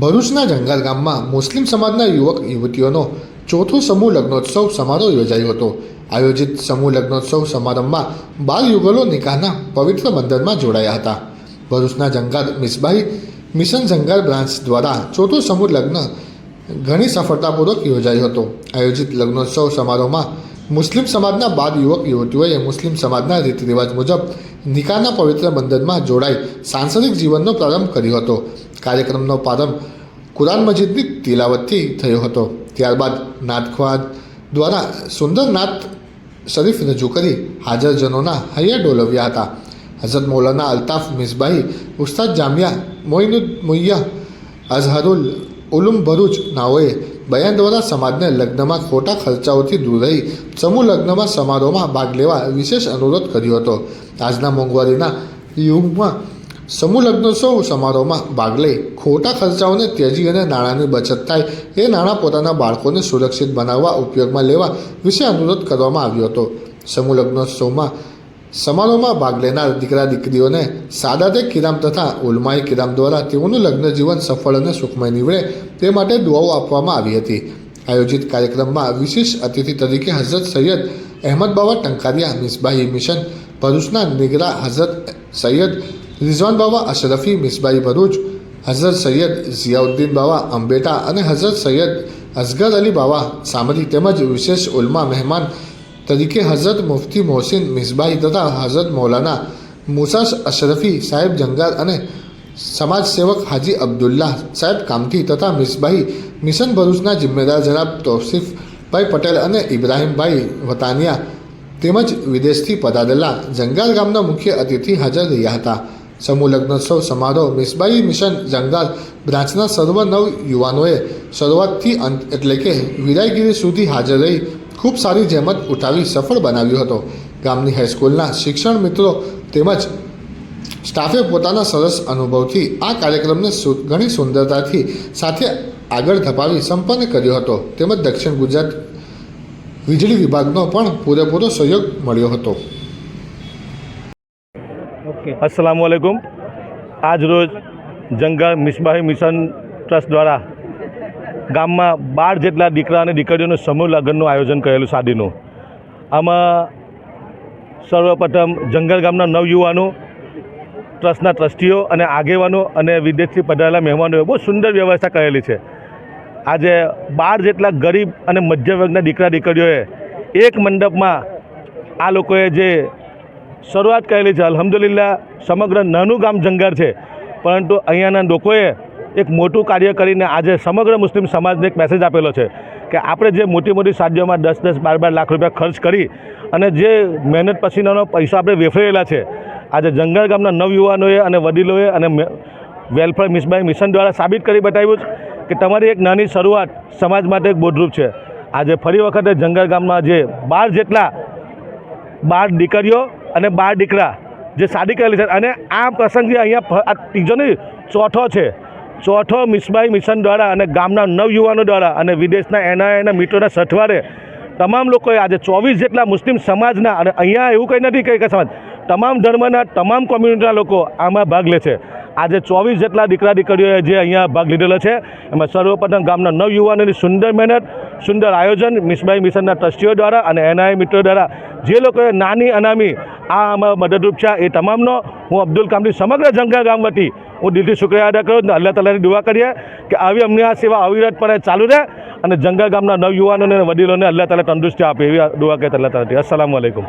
ભરૂચના જંગાલ ગામમાં મુસ્લિમ સમાજના યુવક, યુવતીઓનો ચોથો સમૂહ લગ્નોત્સવ સમારોહ યોજાયો હતો. આયોજિત સમૂહ લગ્નોત્સવ સમારંભમાં બાર યુગલો નિકાહના પવિત્ર બંધનમાં જોડાયા હતા. ભરૂચના જંગાલ મિસબાઈ મિશન જંગાલ બ્રાન્ચ દ્વારા ચોથો સમૂહ લગ્ન ઘણી સફળતાપૂર્વક યોજાયો હતો. આયોજિત લગ્નોત્સવ સમારોહમાં મુસ્લિમ સમાજના બાર યુવક, યુવતીઓએ મુસ્લિમ સમાજના રીત રિવાજ મુજબ નિકાહના પવિત્ર બંધનમાં જોડાઈ સાંસારિક જીવનનો પ્રારંભ કર્યો હતો. કાર્યક્રમનો પ્રારંભ કુરાન મસ્જિદની તિલાવતથી થયો હતો. ત્યારબાદ નાથખવાદ દ્વારા સુંદર નાથ શરીફ રજૂ કરી હાજરજનોના હૈયા ડોલવ્યા હતા. હઝરત મૌલાના અલ્તાફ મિસબાહી, ઉસ્તાદ જામિયા, મોઇનુદ મુય્યા અઝહરુલ ઉલુમ ભરૂચ નાઓએ બયાન દ્વારા સમાજને લગ્નમાં ખોટા ખર્ચાઓથી દૂર રહી સમૂહ લગ્નમાં સમારોહમાં ભાગ લેવા વિશેષ અનુરોધ કર્યો હતો. આજના મોંઘવારીના યુગમાં સમૂહ લગ્નોત્સવ સમારોહમાં ભાગ લઈ ખોટા ખર્ચાઓને ત્યજી અને નાણાંની બચત થાય એ નાણાં પોતાના બાળકોને સુરક્ષિત બનાવવા, ઉપયોગમાં લેવા વિશે અનુરોધ કરવામાં આવ્યો હતો. સમૂહ લગ્નોત્સવમાં સમારોહમાં ભાગ લેનાર દીકરા દીકરીઓને સાદાતે કિરામ તથા ઉલમાઈ કિરામ દ્વારા તેઓનું લગ્ન જીવન સફળ અને સુખમય નીવડે તે માટે દુઆઓ આપવામાં આવી હતી. આયોજિત કાર્યક્રમમાં વિશેષ અતિથિ તરીકે હઝરત સૈયદ અહેમદ બાબા ટંકારિયા, મિસબાહી મિશન, ભરૂચના નિગરા હઝરત સૈયદ રિઝવાન બાવા, અશરફી, મિસબાઈ ભરૂચ, હઝરત સૈયદ ઝિયાઉદ્દીન બાવા, અંબેટા અને હઝરત સૈયદ અસગર અલી બાવા સામરી તેમજ વિશેષ ઉલમા મહેમાન તરીકે હઝરત મુફતી મોહસિન, મિસબાઈ તથા હઝરત મૌલાના મુસા અશરફી સાહેબ જંગાર અને સમાજ સેવક હાજી અબ્દુલ્લાહ સાહેબ કામથી તથા મિસબાઈ મિશન ભરૂચના જિમ્મેદાર જનાબ તૌસીફભાઈ પટેલ અને ઇબ્રાહીમભાઈ વતાનિયા તેમજ વિદેશથી પધારેલા જંગાલ ગામના મુખ્ય અતિથિ હાજર રહ્યા હતા. સમૂહ લગ્નોત્સવ સમારોહ મિસબાઈ મિશન જંગાલ. બ્રાન્ચના સર્વ નવ યુવાનોએ શરૂઆતથી અંત એટલે કે વિદાયગીરી સુધી હાજર રહી. ખૂબ સારી જહેમત ઉઠાવી સફળ બનાવ્યો હતો. ગામની હાઈસ્કૂલના શિક્ષણ મિત્રો તેમજ સ્ટાફે પોતાના સરસ અનુભવથી આ કાર્યક્રમને ઘણી સુંદરતાથી સાથે આગળ ધપાવી સંપન્ન કર્યો હતો. તેમજ દક્ષિણ ગુજરાત વીજળી વિભાગનો પણ પૂરેપૂરો સહયોગ મળ્યો હતો. અસલામ વાલેકુમ આજ રોજ જંગલ મિસબાહી મિશન ટ્રસ્ટ દ્વારા ગામમાં બાર જેટલા દીકરા અને દીકરીઓનું સમૂહ લગ્નનું આયોજન કરેલું શાદીનું આમાં સર્વપ્રથમ જંગલ ગામના નવયુવાનો, ટ્રસ્ટના ટ્રસ્ટીઓ અને આગેવાનો અને વિદેશથી પધારેલા મહેમાનોએ બહુ સુંદર વ્યવસ્થા કરેલી છે. આજે બાર જેટલા ગરીબ અને મધ્યવર્ગના દીકરા દીકરીઓએ એક મંડપમાં આ લોકોએ જે શરૂઆત કરેલી છે. અલહમદુલિલ્લા સમગ્ર નાનું ગામ જંગાર છે. પરંતુ અહીંયાના લોકોએ એક મોટું કાર્ય કરીને આજે સમગ્ર મુસ્લિમ સમાજને એક મેસેજ આપેલો છે કે આપણે જે મોટી મોટી શાદીઓમાં દસ દસ બાર બાર લાખ રૂપિયા ખર્ચ કરી અને જે મહેનત પસીનાનો પૈસા આપણે વેફરેલા છે, આજે જંગલ ગામના નવયુવાનોએ અને વડીલોએ અને વેલફેર મિસબાઈ મિશન દ્વારા સાબિત કરી બતાવ્યું છે કે તમારી એક નાની શરૂઆત સમાજ માટે એક બોધરૂપ છે. આજે ફરી વખતે જંગલ ગામમાં જે બાર જેટલા બાર દીકરીઓ અને બાર દીકરા જે શાદી કરેલી છે અને આ પ્રસંગ જે અહીંયા આ ત્રીજો નહીં, ચોથો છે. ચોથો મિસબાઈ મિશન દ્વારા અને ગામના નવયુવાનો દ્વારા અને વિદેશના એના એના મિત્રોના સથવારે તમામ લોકોએ આજે ચોવીસ જેટલા મુસ્લિમ સમાજના અને અહીંયા એવું કંઈ નથી કે કે સમાજ, તમામ ધર્મના તમામ કોમ્યુનિટીના લોકો આમાં ભાગ લે છે. આજે ચોવીસ જેટલા દીકરા દીકરીઓએ જે અહીંયા ભાગ લીધેલો છે, એમાં સર્વપ્રથમ ગામના નવયુવાનોની સુંદર મહેનત, સુંદર આયોજન મિસબાઈ મિશનના ટ્રસ્ટીઓ દ્વારા અને એનઆઈ મિત્રો દ્વારા, જે લોકોએ નાની અનામી આ આમાં મદદરૂપ છે, એ તમામનો. હું અબ્દુલ કામની સમગ્ર જંગા ગામ વતી હું દિલથી શુક્રિયા અદા કરું અલ્લાહ તાલાની દુઆ કરીએ કે આવી અમને આ સેવા અવિરતપણે ચાલુ રહે અને જંગલ ગામના નવયુવાનોને વડીલોને અલ્લાહ તાલા તંદુરસ્તી આપે એવી દુઆ કહેતા અલ્લાહ તાલાથી. અસલામ વાલેકુમ